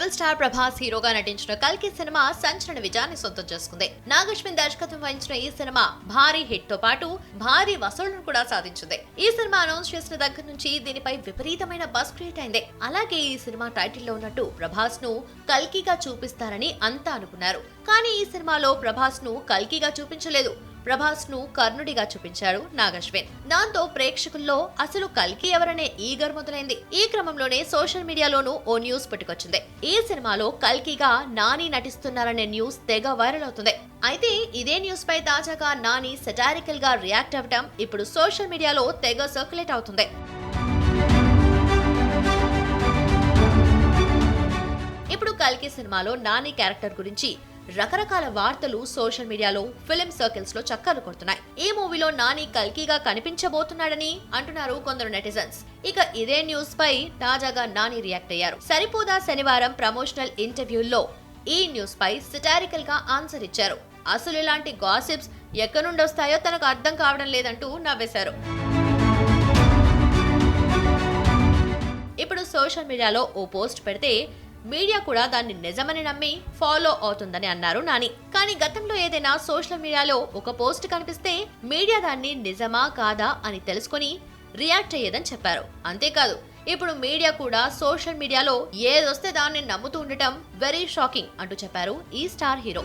Rebel star Prabhas హీరోగా నటించిన కల్కి సినిమా సంచలన విజయాన్ని సొంతం చేసుకుంది. నాగశ్విన్ దర్శకత్వం వహించిన ఈ సినిమా భారీ హిట్తో పాటు భారీ వసూళ్ళను కూడా సాధించింది. ఈ సినిమా అనౌన్స్ చేసిన దగ్గర నుంచి దీనిపై విపరీతమైన బస్ క్రియేట్ అయింది. అలాగే ఈ సినిమా టైటిల్లో ఉన్నట్టు ప్రభాస్ను కల్కిగా చూపిస్తారని అంతా అనుకున్నారు. కానీ ఈ సినిమాలో ప్రభాస్ను కల్కిగా చూపించలేదు. ప్రభాస్ను కర్ణుడిగా చూపించాడు నాగశ్విన్. దాంతో ప్రేక్షకుల్లో అసలు కల్కి ఎవరనే ఈగర్ మొదలైంది. ఈ క్రమంలోనే సోషల్ మీడియాలోనూ ఓ న్యూస్ పుట్టుకొచ్చింది. ఈ సినిమాలో కల్కిగా నాని నటిస్తున్నారనే న్యూస్ తెగ వైరల్ అవుతుంది. అయితే ఇదే న్యూస్ పై తాజాగా నాని సెటారికల్గా రియాక్ట్ అవ్వటం ఇప్పుడు సోషల్ మీడియాలో తెగ సర్క్యులేట్ అవుతుంది. ఇప్పుడు కల్కి సినిమాలో నాని క్యారెక్టర్ గురించి రకరకాల వార్తలు సోషల్ మీడియాలో ఫిలిం సర్కిల్స్లో చక్కర్లు కొడుతున్నాయి. ఈ మూవీలో నాని కల్కిగా కనిపించబోతున్నాడని అంటున్నారు కొందరు నెటిజన్స్. ఇక ఇదే న్యూస్ పై తాజాగా నాని రియాక్ట్ అయ్యారు. సరిపోదా శనివారం ప్రమోషనల్ ఇంటర్వ్యూల్లో ఈ న్యూస్ పై సిటారికల్గా ఆన్సర్ ఇచ్చారు. అసలు ఇలాంటి గాసిప్స్ ఎక్కడి నుండి వస్తాయో తనకు అర్థం కావడం లేదంటూ నవ్వేశారు. ఇప్పుడు సోషల్ మీడియాలో ఓ పోస్ట్ పెడితే మీడియా కూడా దాన్ని నిజమని నమ్మి ఫాలో అవుతుందని అన్నారు నాని. కానీ గతంలో ఏదైనా సోషల్ మీడియాలో ఒక పోస్ట్ కనిపిస్తే మీడియా దాన్ని నిజమా కాదా అని తెలుసుకొని రియాక్ట్ అయ్యేదని చెప్పారు. అంతేకాదు ఇప్పుడు మీడియా కూడా సోషల్ మీడియాలో ఏదొస్తే దాన్ని నమ్ముతూ ఉండటం వెరీ షాకింగ్ అంటూ చెప్పారు ఈ స్టార్ హీరో.